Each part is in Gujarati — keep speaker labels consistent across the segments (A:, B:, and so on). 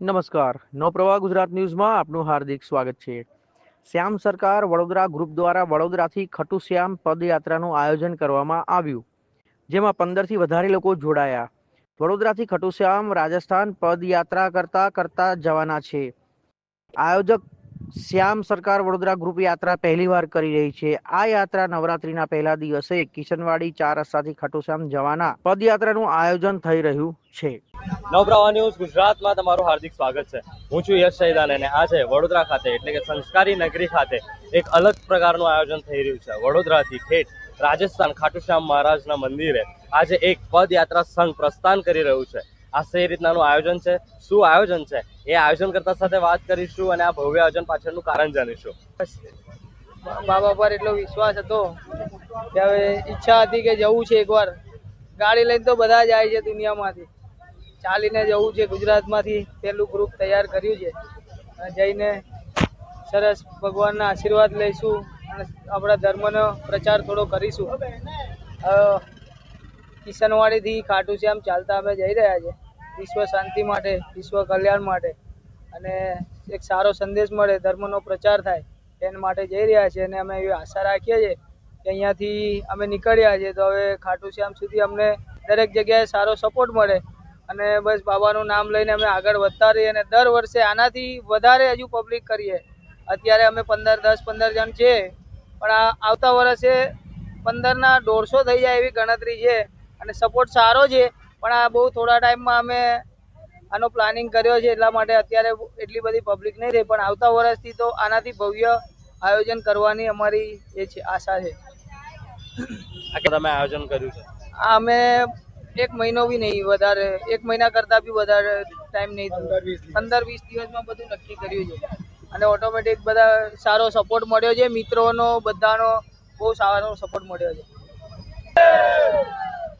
A: નમસ્કાર. નવપ્રવાહ ગુજરાત ન્યૂઝમાં આપનું હાર્દિક સ્વાગત છે. શ્યામ સરકાર વડોદરા ગ્રુપ દ્વારા વડોદરાથી ખટુ શ્યામ પદયાત્રાનું આયોજન કરવામાં આવ્યું, જેમાં પંદરથી વધારે લોકો જોડાયા. વડોદરાથી ખટુ શ્યામ રાજસ્થાન પદયાત્રા કરતા કરતા જવાના છે. આયોજક શ્યામ સરકાર વડોદરા ગ્રુપ યાત્રા પહેલીવાર કરી રહી છે. આ યાત્રા નવરાત્રીના પહેલા દિવસે કિશનવાડી ચાર રસ્તાથી ખાટુશ્યામ જવાના પદયાત્રાનું આયોજન થઈ રહ્યું છે.
B: નવપ્રવાહ ન્યૂઝ ગુજરાતમાં તમારું હાર્દિક સ્વાગત છે. હું છું યશ સૈદાન અને આજે વડોદરા ખાતે, એટલે કે સંસ્કારી નગરી ખાતે, એક અલગ પ્રકારનું આયોજન થઈ રહ્યું છે. વડોદરાથી ઠેઠ રાજસ્થાન ખાટુશ્યામ મહારાજના મંદિરે આજે એક પદયાત્રા સંઘ પ્રસ્થાન કરી રહ્યું છે. આ સે રીતનાનું આયોજન છે. શું આયોજન છે? એ આયોજન કરતા સાથે વાત કરીશું અને આ ભવ્ય આયોજન પાછળનું કારણ જાણીશું.
C: બાબા પર એટલો વિશ્વાસ હતો કે હવે ઈચ્છા હતી કે જવું છે એકવાર. ગાડી લઈને તો બધા જાય છે દુનિયામાંથી. ચાલીને જવું છે ગુજરાતમાંથી. પહેલું ગ્રુપ તૈયાર કર્યું છે. જઈને સરસ ભગવાનના આશીર્વાદ લઈશું અને આપણા ધર્મનો પ્રચાર થોડો કરીશું. કિશનવાડીથી ખાટુ શ્યામ ચાલતા અમે જઈ રહ્યા છે વિશ્વ શાંતિ માટે, વિશ્વ કલ્યાણ માટે અને એક સારો સંદેશ મળે, ધર્મનો પ્રચાર થાય, એના માટે જઈ રહ્યા છીએ અને અમે એવી આશા રાખીએ છીએ કે અહીંયાથી અમે નીકળ્યા છીએ. તો હવે ખાટુ શ્યામ સુધી અમને દરેક જગ્યાએ સારો સપોર્ટ મળે અને બસ બાબાનું નામ લઈને અમે આગળ વધતા રહીએ અને દર વર્ષે આનાથી વધારે હજુ પબ્લિક કરીએ. અત્યારે અમે પંદર, દસ, પંદર જણ છે પણ આ આવતા વર્ષે પંદરના દોઢસો થઈ જાય એવી ગણતરી છે અને સપોર્ટ સારો છે. પણ આ બહુ થોડા ટાઈમમાં અમે આનો પ્લાનિંગ કર્યો છે એટલા માટે અત્યારે એટલી બધી પબ્લિક નહીં રહી પણ આવતા વર્ષથી તો આનાથી ભવ્ય આયોજન કરવાની અમારી એ છે આશા છે.
B: તમે આયોજન કર્યું છે?
C: આ અમે એક મહિનો બી નહીં વધારે એક મહિના કરતાં બી વધારે ટાઈમ નહીં પંદર વીસ દિવસમાં બધું નક્કી કર્યું છે. અને ઓટોમેટિક બધા સારો સપોર્ટ મળ્યો છે મિત્રોનો બધાનો બહુ સારો સપોર્ટ મળ્યો છે.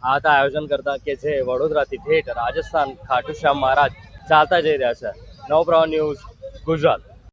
B: આ હતા આયોજન કરતા કે જે વડોદરાથી ઠેઠ રાજસ્થાન ખાટુશ્યામ મહારાજ ચાલતા જઈ રહ્યા છે. નવપ્રવાહ ન્યૂઝ ગુજરાત.